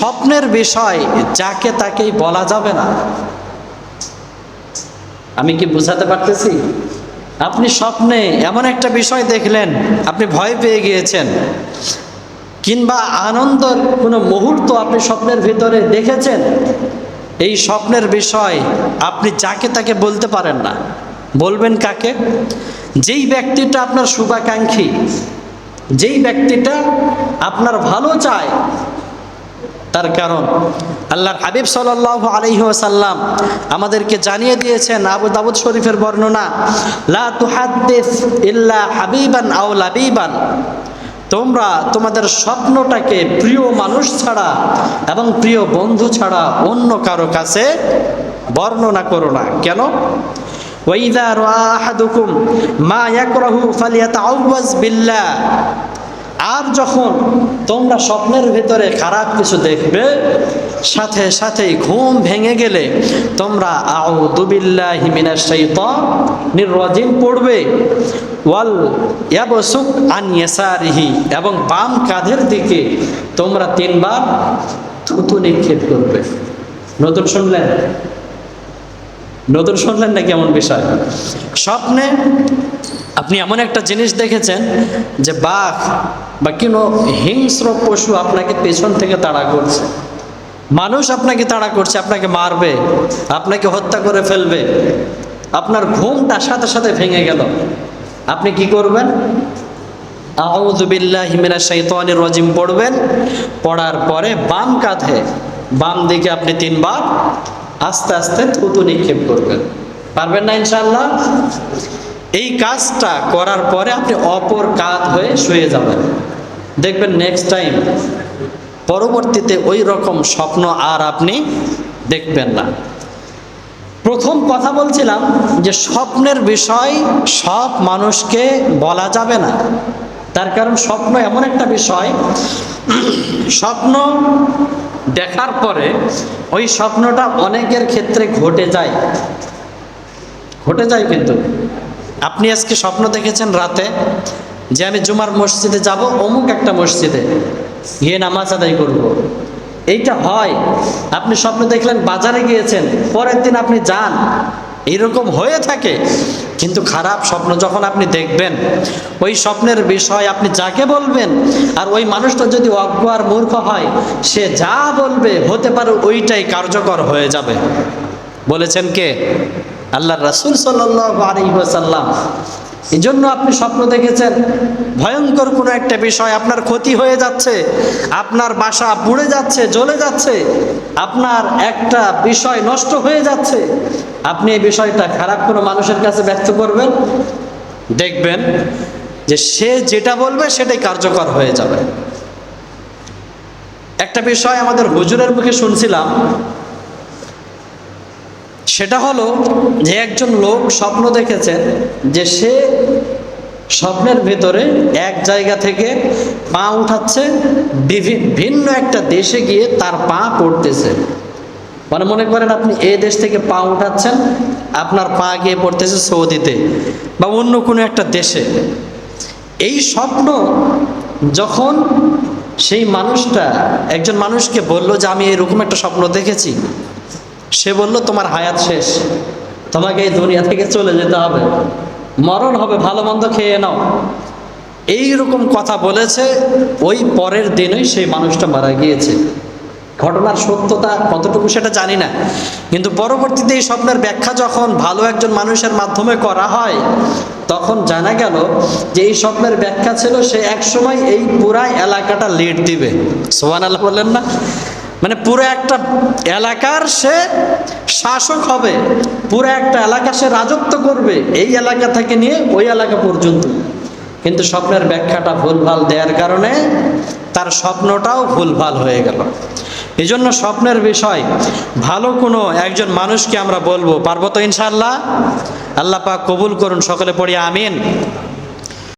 স্বপ্নের বিষয় যাকে তাকেই বলা যাবে না। আমি কি বুঝাতে পারতেছি? আপনি স্বপ্নে এমন একটা বিষয় দেখলেন, আপনি ভয় পেয়ে গিয়েছেন। কিংবা আনন্দের কোনো মুহূর্ত আপনি স্বপ্নের ভিতরে দেখেছেন? এই স্বপ্নের বিষয় আপনি যাকে তাকে বলতে পারেন না। বলবেন কাকে? যেই ব্যক্তিটা আপনার শুভাকাঙ্ক্ষী, যেই ব্যক্তিটা আপনার ভালো চায় তার কারণ, আল্লাহর হাবিব সাল্লাহ আলহিহাসাল্লাম আমাদেরকে জানিয়ে দিয়েছেন আবু দাবুদ শরীফের বর্ণনা, লা ইল্লা হাবিবান আও লাবিবান। তোমরা তোমাদের স্বপ্নটাকে প্রিয় মানুষ ছাড়া এবং প্রিয় বন্ধু ছাড়া অন্য কারও কাছে বর্ণনা করো না। কেন? ওয়াইদা রাআ আহাদুকুম মা ইয়াকরাহু ফালিয়াতাআওয়াজ বিল্লাহ। আর যখন তোমরা স্বপ্নের ভিতরে খারাপ কিছু দেখবে, সাথে সাথেই ঘুম ভেঙে গেলে তোমরা আউদুবিল্লাহি মিনাশ শাইতানির রাজিম পড়বে। ওয়াল ইয়াবসুক আন ইয়াসারিহি এবং বাম কাঁধের দিকে তোমরা তিনবার থুতু নিক্ষেপ করবে। নতুন শুনলেন? নতুন শুনলেন না কেমন বিষয়? স্বপ্নে আপনি এমন একটা জিনিস দেখেছেন যে বাঘ বা কোনো হিংস্র পশু আপনাকে পেছন থেকে তাড়া করছে। মানুষ আপনাকে তাড়া করছে, আপনাকে মারবে, আপনাকে হত্যা করে ফেলবে। আপনার ঘুমটা সাথে সাথে ভেঙে গেল। আপনি কি করবেন? আউযুবিল্লাহি হিমিনা শাইতানির রাজিম পড়বেন। পড়ার পরে বাম কাঁধে বাম দিকে আপনি তিনবার আস্তে আস্তে থুতু নিক্ষেপ করবেন। পারবেন না ইনশাল্লাহ এই কাজটা করার পরে আপনি অপর কাত হয়ে শুয়ে যাবেন। দেখবেন নেক্সট টাইম পরবর্তীতে ওই রকম স্বপ্ন আর আপনি দেখবেন না। প্রথম কথা বলছিলাম যে স্বপ্নের বিষয় সব মানুষকে বলা যাবে না। তার কারণ স্বপ্ন এমন একটা বিষয়, স্বপ্ন দেখার পরে ওই স্বপ্নটা অনেকের ক্ষেত্রে ঘটে যায়। ঘটে যায় কিন্তু। আপনি আজকে স্বপ্ন দেখেছেন রাতে যে আমি জুমার মসজিদে যাব, অমুক একটা মসজিদে গিয়ে নামাজ আদায় করব। এইটা হয়। আপনি স্বপ্ন দেখলেন, বাজারে গিয়েছেন, পরের দিন আপনি যান। এরকম হয়ে থাকে। কিন্তু খারাপ স্বপ্ন যখন আপনি দেখবেন, ওই স্বপ্নের বিষয় আপনি যাকে বলবেন, আর ওই মানুষটা যদি অজ্ঞ আর মূর্খ হয়, সে যা বলবে হতে পারে ওইটাই কার্যকর হয়ে যাবে। বলেছেন কে? আল্লাহ রাসুল সাল্লাম এই জন্য আপনি স্বপ্ন দেখেছেন, ভয়ঙ্কর কোনো একটা বিষয় আপনার ক্ষতি হয়ে যাচ্ছে, আপনার বাসা পুড়ে যাচ্ছে, জ্বলে যাচ্ছে, আপনার একটা বিষয় নষ্ট হয়ে যাচ্ছে, আপনি এই বিষয়টা খারাপ কোনো মানুষের কাছে ব্যক্ত করবেন? দেখবেন যে সে যেটা বলবে সেটাই কার্যকর হয়ে যাবে। একটা বিষয় আমাদের হুজুরের মুখে শুনছিলাম সেটা হলো যে একজন লোক স্বপ্ন দেখেছেন যে সে স্বপ্নের ভিতরে এক জায়গা থেকে পা উঠাচ্ছে ভিন্ন একটা দেশে গিয়ে তার পা পড়তেছে। মানে মনে করেন আপনি এই দেশ থেকে পা উঠাচ্ছেন, আপনার পা গিয়ে পড়তেছে সৌদিতে বা অন্য কোনো একটা দেশে। এই স্বপ্ন যখন সেই মানুষটা, একজন মানুষকে বলল যে আমি এরকম একটা স্বপ্ন দেখেছি সে বলল, তোমার হায়াত শেষ। তোমাকে এই দুনিয়া থেকে চলে যেতে হবে। মরণ হবে, ভালো মন্দ খেয়ে নাও। এই রকম কথা বলেছে। ওই পরের দিনই সেই মানুষটা মারা গিয়েছে। ঘটনার সত্যতা কতটুকু সেটা জানি না। কিন্তু পরবর্তীতে এই স্বপ্নের ব্যাখ্যা যখন ভালো একজন মানুষের মাধ্যমে করা হয়, তখন জানা গেল যে এই স্বপ্নের ব্যাখ্যা ছিল, সে একসময় এই পুরা এলাকাটা লিড দিবে। সোহান আল্লাহ বললেন না? মানে পুরো একটা এলাকার সে শাসক হবে, পুরো একটা এলাকা সে রাজত্ব করবে, এই এলাকা থেকে নিয়ে ওই এলাকা পর্যন্ত। কিন্তু স্বপ্নের ব্যাখ্যাটা ভুলভাল দেওয়ার কারণে তার স্বপ্নটাও ভুলভাল হয়ে গেল। এই জন্য স্বপ্নের বিষয়, ভালো কোনো একজন মানুষকে আমরা বলব, পারব তো ইনশাল্লাহ আল্লাহ কবুল করুন, সকলে পড়ি, আমিন।